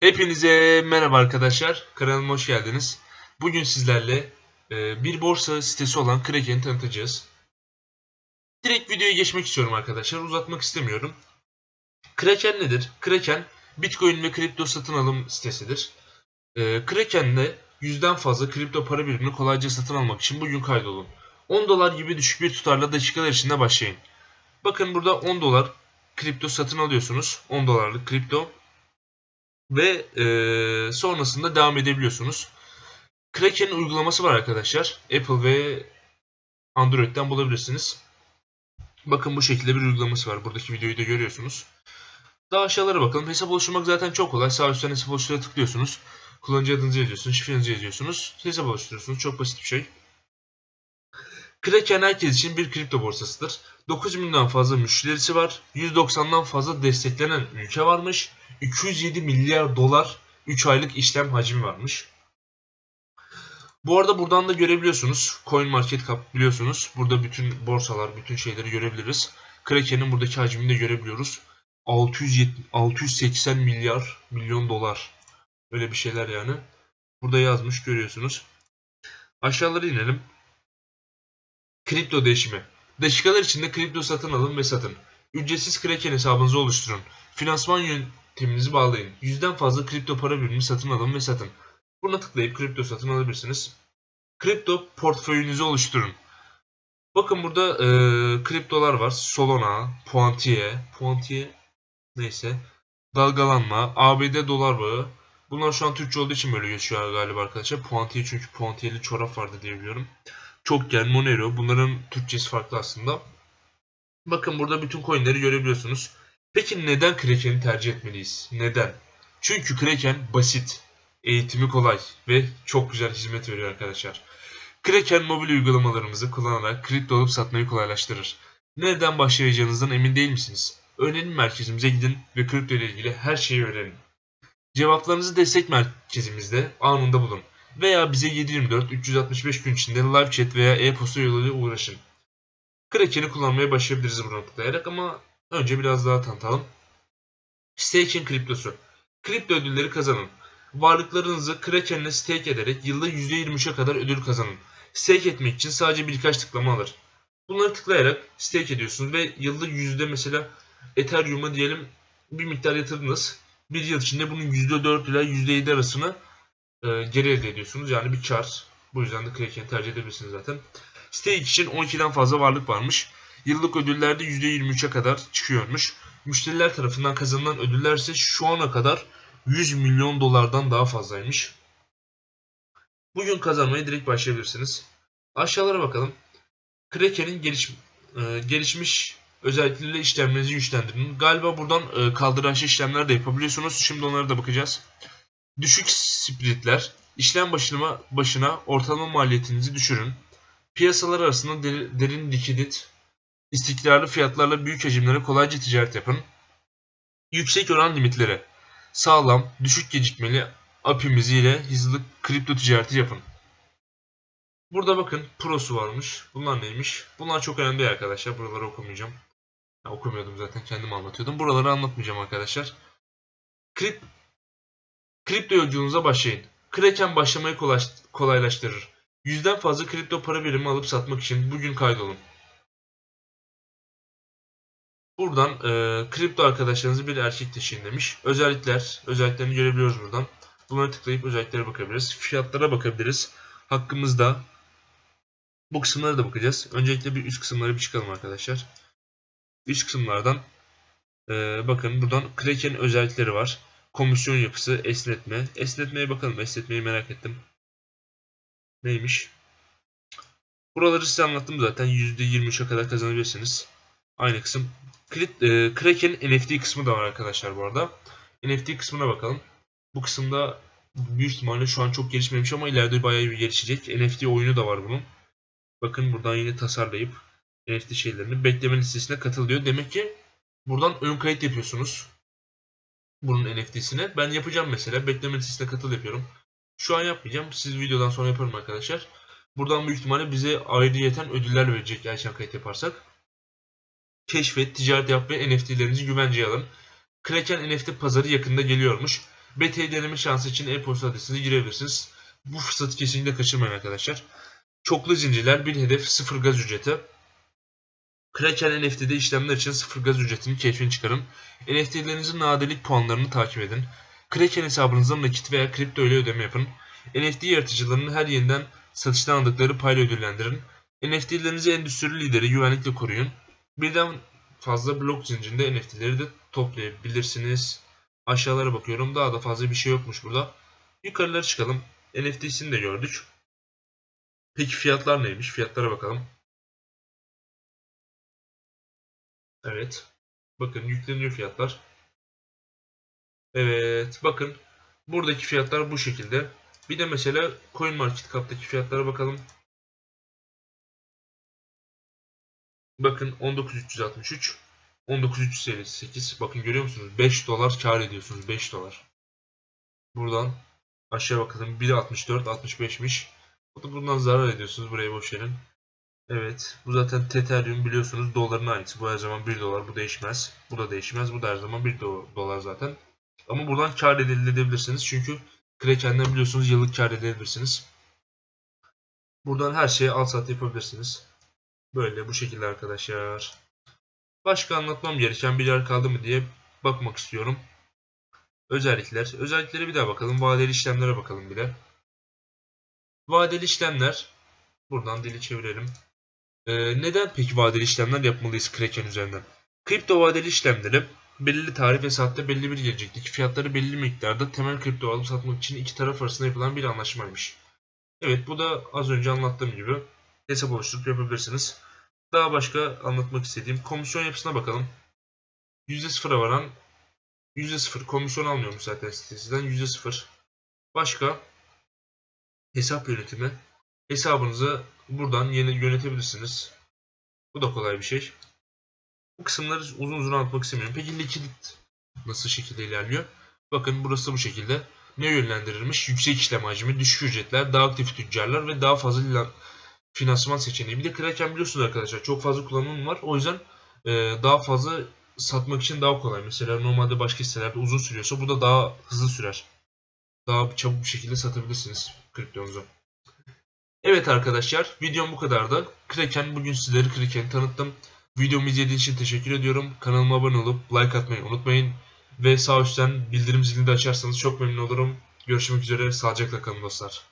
Hepinize merhaba arkadaşlar. Kanalıma hoş geldiniz. Bugün sizlerle e, bir borsa sitesi olan Kraken'i tanıtacağız. Direkt videoya geçmek istiyorum arkadaşlar. Uzatmak istemiyorum. Kraken nedir? Kraken Bitcoin ve kripto satın alım sitesidir. E, Kraken'de yüzden fazla kripto para birimini kolayca satın almak için bugün kaydolun. 10 dolar gibi düşük bir tutarla dakikalar içinde başlayın. Bakın burada 10 dolar kripto satın alıyorsunuz. 10 dolarlık kripto ve e, sonrasında devam edebiliyorsunuz. Kraken'in uygulaması var arkadaşlar. Apple ve Android'den bulabilirsiniz. Bakın bu şekilde bir uygulaması var. Buradaki videoyu da görüyorsunuz. Daha aşağılara bakalım. Hesap oluşturmak zaten çok kolay. Sağ üstten hesap oluştura tıklıyorsunuz. Kullanıcı adınızı yazıyorsunuz. Şifrenizi yazıyorsunuz. Hesap oluşturuyorsunuz. Çok basit bir şey. Kraken herkes için bir kripto borsasıdır. 9 milyondan fazla müşterisi var. 190'dan fazla desteklenen ülke varmış. 207 milyar dolar 3 aylık işlem hacmi varmış. Bu arada buradan da görebiliyorsunuz. Coin Market Cap biliyorsunuz. Burada bütün borsalar, bütün şeyleri görebiliriz. Kraken'in buradaki hacmini de görebiliyoruz. 670, 680 milyar milyon dolar. Öyle bir şeyler yani. Burada yazmış görüyorsunuz. Aşağılara inelim. Kripto değişimi. Dakikalar içinde kripto satın alın ve satın. Ücretsiz Kraken hesabınızı oluşturun. Finansman yönteminizi bağlayın. Yüzden fazla kripto para birimi satın alın ve satın. Buna tıklayıp kripto satın alabilirsiniz. Kripto portföyünüzü oluşturun. Bakın burada e, kriptolar var. Solana, Puantier, Puantier neyse. Dalgalanma, ABD dolar bağı. Bunlar şu an Türkçe olduğu için böyle geçiyor galiba arkadaşlar. Puantier çünkü Puantier'li çorap vardı diye biliyorum. Çokgen, Monero bunların Türkçesi farklı aslında. Bakın burada bütün coinleri görebiliyorsunuz. Peki neden Kraken'i tercih etmeliyiz? Neden? Çünkü Kraken basit, eğitimi kolay ve çok güzel hizmet veriyor arkadaşlar. Kraken mobil uygulamalarımızı kullanarak kripto alıp satmayı kolaylaştırır. Nereden başlayacağınızdan emin değil misiniz? Öğrenim merkezimize gidin ve kripto ile ilgili her şeyi öğrenin. Cevaplarınızı destek merkezimizde anında bulun. Veya bize 724 365 gün içinde live chat veya e-posta yoluyla uğraşın. Kraken'i kullanmaya başlayabiliriz buradan tıklayarak ama önce biraz daha tanıtalım. Staking kriptosu. Kripto ödülleri kazanın. Varlıklarınızı Kraken'le stake ederek yılda %23'e kadar ödül kazanın. Stake etmek için sadece birkaç tıklama alır. Bunları tıklayarak stake ediyorsunuz ve yılda yüzde mesela Ethereum'a diyelim bir miktar yatırdınız. Bir yıl içinde bunun %4 ile %7 arasını e, geri elde ediyorsunuz. Yani bir kar. Bu yüzden de Kraken'i tercih edebilirsiniz zaten. Stake için 12'den fazla varlık varmış. Yıllık ödüllerde %23'e kadar çıkıyormuş. Müşteriler tarafından kazanılan ödüller ise şu ana kadar 100 milyon dolardan daha fazlaymış. Bugün kazanmaya direkt başlayabilirsiniz. Aşağılara bakalım. Kraken'in geliş, e, gelişmiş özellikleriyle işlemlerinizi güçlendirin. Galiba buradan e, kaldıraçlı işlemler de yapabiliyorsunuz. Şimdi onlara da bakacağız. Düşük splitler, işlem başına, başına ortalama maliyetinizi düşürün. Piyasalar arasında derin, derin likidit, istikrarlı fiyatlarla büyük hacimlere kolayca ticaret yapın. Yüksek oran limitleri, sağlam, düşük gecikmeli API'miz ile hızlı kripto ticareti yapın. Burada bakın prosu varmış. Bunlar neymiş? Bunlar çok önemli arkadaşlar. Buraları okumayacağım. Ya, okumuyordum zaten kendim anlatıyordum. Buraları anlatmayacağım arkadaşlar. Krip Kripto yolculuğunuza başlayın. Kraken başlamayı kolaylaştırır. Yüzden fazla kripto para birimi alıp satmak için bugün kaydolun. Buradan e, kripto arkadaşlarınızı bir erkek taşıyın demiş. Özellikler, özelliklerini görebiliyoruz buradan. Bunlara tıklayıp özelliklere bakabiliriz. Fiyatlara bakabiliriz. Hakkımızda bu kısımlara da bakacağız. Öncelikle bir üst kısımlara bir çıkalım arkadaşlar. Üst kısımlardan e, bakın buradan Kraken özellikleri var. Komisyon yapısı, esnetme. Esnetmeye bakalım. Esnetmeyi merak ettim. Neymiş? Buraları size anlattım zaten. %23'e kadar kazanabilirsiniz. Aynı kısım. E, Kraken NFT kısmı da var arkadaşlar bu arada. NFT kısmına bakalım. Bu kısımda büyük ihtimalle şu an çok gelişmemiş ama ileride bayağı bir gelişecek. NFT oyunu da var bunun. Bakın buradan yine tasarlayıp NFT şeylerini bekleme listesine katılıyor. Demek ki buradan ön kayıt yapıyorsunuz bunun NFT'sine. Ben yapacağım mesela. Bekleme listesine katıl yapıyorum. Şu an yapmayacağım. Siz videodan sonra yaparım arkadaşlar. Buradan büyük ihtimalle bize ayrıyeten ödüller verecek erken kayıt yaparsak. Keşfet, ticaret yap ve NFT'lerinizi güvenceye alın. Kraken NFT pazarı yakında geliyormuş. BT deneme şansı için e-posta adresinizi girebilirsiniz. Bu fırsatı kesinlikle kaçırmayın arkadaşlar. Çoklu zincirler bir hedef sıfır gaz ücreti. Kraken NFT'de işlemler için sıfır gaz ücretini keyfini çıkarın. NFT'lerinizin nadirlik puanlarını takip edin. Kraken hesabınızdan nakit veya kripto ile ödeme yapın. NFT yaratıcılarının her yeniden satıştan aldıkları payla ödüllendirin. NFT'lerinizi endüstri lideri güvenlikle koruyun. Birden fazla blok zincirinde NFT'leri de toplayabilirsiniz. Aşağılara bakıyorum. Daha da fazla bir şey yokmuş burada. Yukarılara çıkalım. NFT'sini de gördük. Peki fiyatlar neymiş? Fiyatlara bakalım. Evet. Bakın yükleniyor fiyatlar. Evet. Bakın. Buradaki fiyatlar bu şekilde. Bir de mesela CoinMarketCap'taki fiyatlara bakalım. Bakın 19363 19358 bakın görüyor musunuz 5 dolar kar ediyorsunuz 5 dolar buradan aşağı bakalım 1.64 65'miş buradan zarar ediyorsunuz buraya boş verin Evet bu zaten Ethereum biliyorsunuz doların aynısı bu her zaman 1 dolar bu değişmez bu da değişmez bu da her zaman 1 do- dolar zaten ama buradan kar elde edebilirsiniz çünkü Kraken'den biliyorsunuz yıllık kar elde edebilirsiniz buradan her şeye al sat yapabilirsiniz Böyle bu şekilde arkadaşlar. Başka anlatmam gereken bir yer kaldı mı diye bakmak istiyorum. Özellikler. Özelliklere bir daha bakalım. Vadeli işlemlere bakalım bir de. Vadeli işlemler. Buradan dili çevirelim. Ee, neden peki vadeli işlemler yapmalıyız Kraken üzerinden? Kripto vadeli işlemleri belirli tarih ve saatte belli bir gelecekteki fiyatları belli miktarda temel kripto alıp satmak için iki taraf arasında yapılan bir anlaşmaymış. Evet bu da az önce anlattığım gibi hesap oluşturup yapabilirsiniz. Daha başka anlatmak istediğim komisyon yapısına bakalım. %0'a varan %0 komisyon almıyormuş zaten sitesinden %0. Başka hesap yönetimi. Hesabınızı buradan yeni yönetebilirsiniz. Bu da kolay bir şey. Bu kısımları uzun uzun anlatmak istemiyorum. Peki likidit nasıl şekilde ilerliyor? Bakın burası bu şekilde. Ne yönlendirilmiş? Yüksek işlem hacmi, düşük ücretler, daha aktif tüccarlar ve daha fazla finansman seçeneği. Bir de Kraken biliyorsunuz arkadaşlar çok fazla kullanım var. O yüzden e, daha fazla satmak için daha kolay. Mesela normalde başka sitelerde uzun sürüyorsa burada daha hızlı sürer. Daha çabuk bir şekilde satabilirsiniz kriptonuzu. Evet arkadaşlar videom bu kadardı. Kraken bugün sizlere Kraken'i tanıttım. Videomu izlediğiniz için teşekkür ediyorum. Kanalıma abone olup like atmayı unutmayın. Ve sağ üstten bildirim zilini de açarsanız çok memnun olurum. Görüşmek üzere. Sağlıcakla kalın dostlar.